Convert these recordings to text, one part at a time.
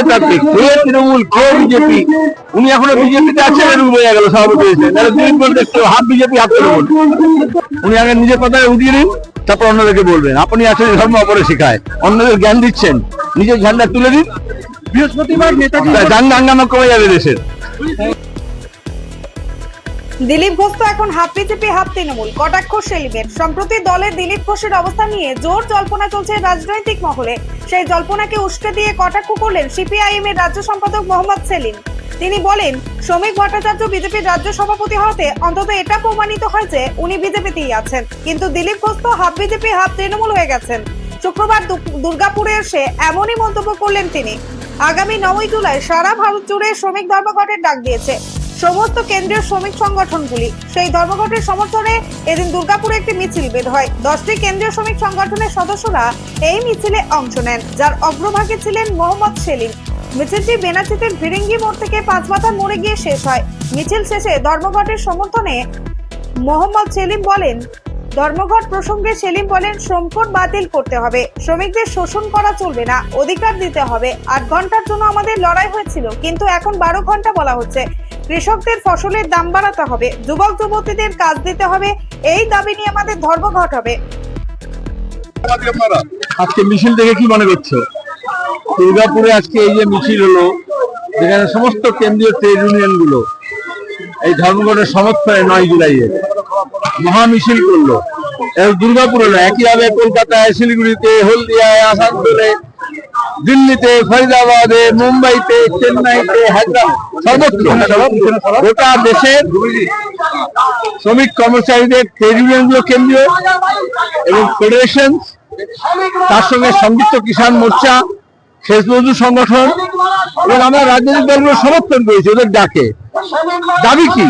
কোথায় তাতে তৃণমূল কে বিজেপি। উনি এখনও বিজেপিতে আছেন এরকম বোঝা গেল সভাপতি হয়েছে। তাহলে Dilip Ghosh half BJP half Trinamool. উনি আগে নিজের কথায় উঠিয়ে নিন তারপর অন্যদেরকে বলবেন। আপনি আসলে ধর্ম অপরে শেখায় অন্যদের জ্ঞান দিচ্ছেন। নিজের ঝান্ডা তুলে দিন। বৃহস্পতিবার নেতাজি দাঙ্গা হাঙ্গামা কমে যাবে দেশের। দিলীপ ঘোষ তো এখন হাফ বিজেপি হাফ তৃণমূল। কটাক্ষ সেলিমের। সম্প্রতি দলের দিলীপ ঘোষের অবস্থা নিয়ে জোর জল্পনা চলছে রাজনৈতিক মহলে। সেই জল্পনাকে উস্কে দিয়ে কটাক্ষ করলেন সিপিআইএম এর রাজ্য সম্পাদক মোহাম্মদ সেলিম। তিনি বলেন, শ্রমিক ভট্টাচার্য বিজেপির রাজ্য সভাপতি হতে অন্তত এটা প্রমাণিত হয়েছে উনি বিজেপিতেই আছেন। কিন্তু দিলীপ ঘোষ তো হাফ বিজেপি, হাফ তৃণমূল হয়ে গেছেন। শুক্রবার দুর্গাপুরে এসে এমনই মন্তব্য করলেন তিনি। আগামী নয়ই জুলাই সারা ভারত জুড়ে শ্রমিক ধর্মঘটের ডাক দিয়েছে। সমস্ত কেন্দ্রীয় শ্রমিক সংগঠনগুলি। সেই ধর্মঘটের সমর্থনে এদিন দুর্গাপুরে একটি মিছিল বের হয়। দশটি কেন্দ্রীয় শ্রমিক সংগঠনের সদস্যরা এই মিছিলে অংশ নেন, যার অগ্রভাগে ছিলেন মোহাম্মদ সেলিম। মিছিলটি বেনাচিতের ভিরিঙ্গি মোড় থেকে পাঁচমাথার মোড়ে গিয়ে শেষ হয়। মিছিল শেষে ধর্মঘটের সমর্থনে মোহাম্মদ সেলিম বলেন, ধর্মঘট প্রসঙ্গে সেলিম বলেন শ্রমকোট বাতিল করতে হবে। শ্রমিকদের শোষণ করা চলবে না। অধিকার দিতে হবে। আট ঘণ্টার জন্য আমাদের লড়াই হয়েছিল, কিন্তু এখন বারো ঘণ্টা বলা হচ্ছে। কৃষকদের ফসলের দাম বাড়াতে হবে, যুবক, যুবতীদের কাজ দিতে হবে, এই দাবি নিয়ে আমাদের ধর্মঘট হবে। আজকে মিছিল দেখে কি মনে করছ? দুর্গাপুরে আজকে এই যে মিছিল হলো, যেখানে সমস্ত কেন্দ্রীয় ট্রেড ইউনিয়নগুলো এই ধর্মঘটের সমর্থনে নয় জুলাইয়ে মহা মিছিল করল। দুর্গাপুর হলো, একইভাবে কলকাতায়, শিলিগুড়িতে, হলদিয়ায়, আসানসোলে দিল্লিতে, ফরিদাবাদে, মুম্বাইতে, চেন্নাইতে, হায়দ্রাবাদ গোটা দেশের শ্রমিক কর্মচারীদের ট্রেড কেন্দ্রীয় এবং ফেডারেশন, তার সঙ্গে সংযুক্ত কিষাণ মোর্চা শেষ মজদুর সংগঠন এবং আমরা রাজনৈতিক দলগুলো সমর্থন করেছি, ওদের ডাকে। দাবি কি?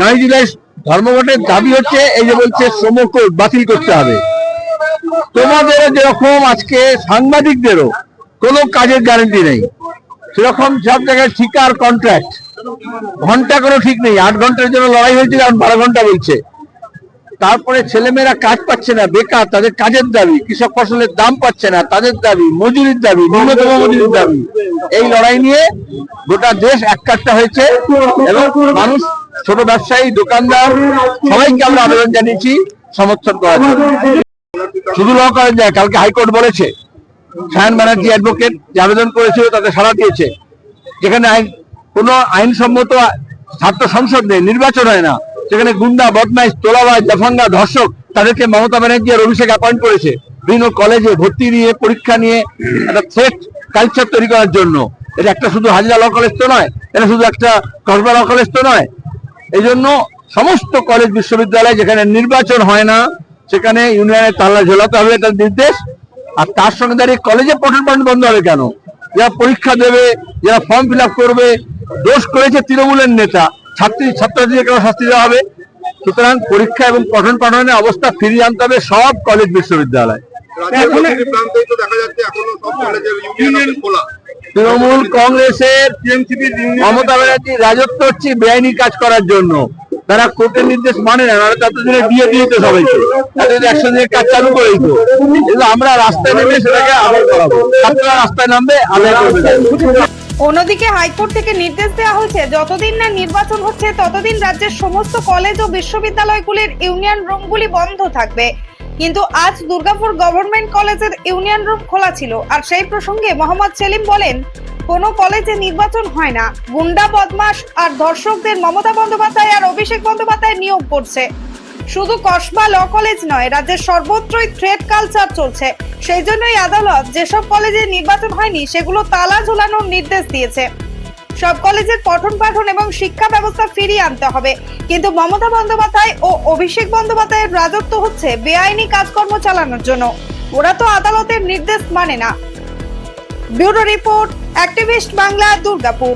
নয় জুলাই ধর্মঘটের দাবি হচ্ছে, এই যে বলছে, শ্রম কোড বাতিল করতে হবে। তোমাদের যেরকম আজকে সাংবাদিকদেরও কোনো কাজের গ্যারান্টি নেই। সেরকম সব জায়গায় ঠিকার কন্ট্রাক্ট ঘণ্টা কোনো ঠিক নেই। আট ঘণ্টার জন্য লড়াই হয়েছিল, এখন বারো ঘণ্টা বলছে। তারপরে ছেলেমেয়েরা কাজ পাচ্ছে না, বেকার, তাদের কাজের দাবি, কৃষক ফসলের দাম পাচ্ছে না, তাদের দাবি, মজুরির দাবি, ন্যূনতম মজুরির দাবি। এই লড়াই নিয়ে গোটা দেশ এককাট্টা হয়েছে এবং মানুষ, ছোট ব্যবসায়ী, দোকানদার, সবাইকে আমরা আবেদন জানিয়েছি, সমর্থন জন্য। শুধু ল করেন যায় কালকে হাইকোর্ট বলেছে, সায়ন ব্যানার্জি অ্যাডভোকেট যে আবেদন করেছিল তাতে সাড়া দিয়েছে। যেখানে আইন, কোন আইনসম্মত ছাত্র সংসদ নেই, নির্বাচন হয় না। সেখানে গুন্ডা, বদমাইশ, তোলাবাজ, জাফাঙ্গা, ধর্ষক, তাদেরকে মমতা ব্যানার্জি আর অভিষেক অ্যাপয়েন্ট করেছে। বিভিন্ন কলেজে ভর্তি নিয়ে, পরীক্ষা নিয়ে, একটা থ্রেট কালচার তৈরি করার জন্য। এটা একটা শুধু হাজরা ল কলেজ তো নয়, এটা শুধু একটা কসবা ল কলেজ তো নয়। এই জন্য সমস্ত কলেজ বিশ্ববিদ্যালয় যেখানে নির্বাচন হয় না সেখানে ইউনিয়নের তাল্লা ঝোলাতে হবে এটা নির্দেশ। আর তার সঙ্গে দাঁড়িয়ে কলেজে পঠন পাঠন বন্ধ হবে কেন? যারা পরীক্ষা দেবে যারা ফর্ম ফিল করে দোষ করেছে তৃণমূলের নেতা। ছাত্রী ছাত্রছাত্রীদের কেন শাস্তি দেওয়া হবে? সুতরাং পরীক্ষা এবং পঠন পাঠনের অবস্থা ফিরিয়ে আনতে হবে সব কলেজ বিশ্ববিদ্যালয়। তৃণমূল কংগ্রেসের মমতা ব্যানার্জি রাজত্ব হচ্ছে বেআইনি কাজ করার জন্য। তারা কোর্টের নির্দেশ মানে না, নাহলে জন্য দিয়ে দিয়ে দিতে সবাইকে। তাদের একশো দিনের কাজ চালু করে দিত, কিন্তু আমরা রাস্তায় নেমে সেটাকে আদায় করাবো। ছাত্ররা রাস্তায় নামবে আদায় অন্যদিকে হাইকোর্ট থেকে নির্দেশ দেওয়া হয়েছে, যতদিন না নির্বাচন হচ্ছে, ততদিন রাজ্যের সমস্ত কলেজ ও বিশ্ববিদ্যালয়গুলির ইউনিয়ন রুমগুলি বন্ধ থাকবে। কিন্তু আজ দুর্গাপুর গভর্নমেন্ট কলেজের ইউনিয়ন রুম খোলা ছিল। আর সেই প্রসঙ্গে মোহাম্মদ সেলিম বলেন, কোনো কলেজে নির্বাচন হয় না। গুন্ডা বদমাস আর ধর্ষকদের মমতা বন্দ্যোপাধ্যায় আর অভিষেক বন্দ্যোপাধ্যায় নিয়োগ করছে। শুধু কসবা ল কলেজ নয়, রাজ্যের সর্বত্রই থ্রেড কালচার চলছে। সেই জন্যই আদালত যেসব কলেজে নির্বাচন হয়নি, সেগুলো তালা ঝুলানোর নির্দেশ দিয়েছে। সব কলেজের পঠন পাঠন এবং শিক্ষা ব্যবস্থা ফিরিয়ে আনতে হবে। কিন্তু মমতা বন্দ্যোপাধ্যায় ও অভিষেক বন্দ্যোপাধ্যায়ের রাজত্ব হচ্ছে বেআইনি কাজকর্ম চালানোর জন্য। ওরা তো আদালতের নির্দেশ মানে না। Bureau report, activist Bangla, Durgapur.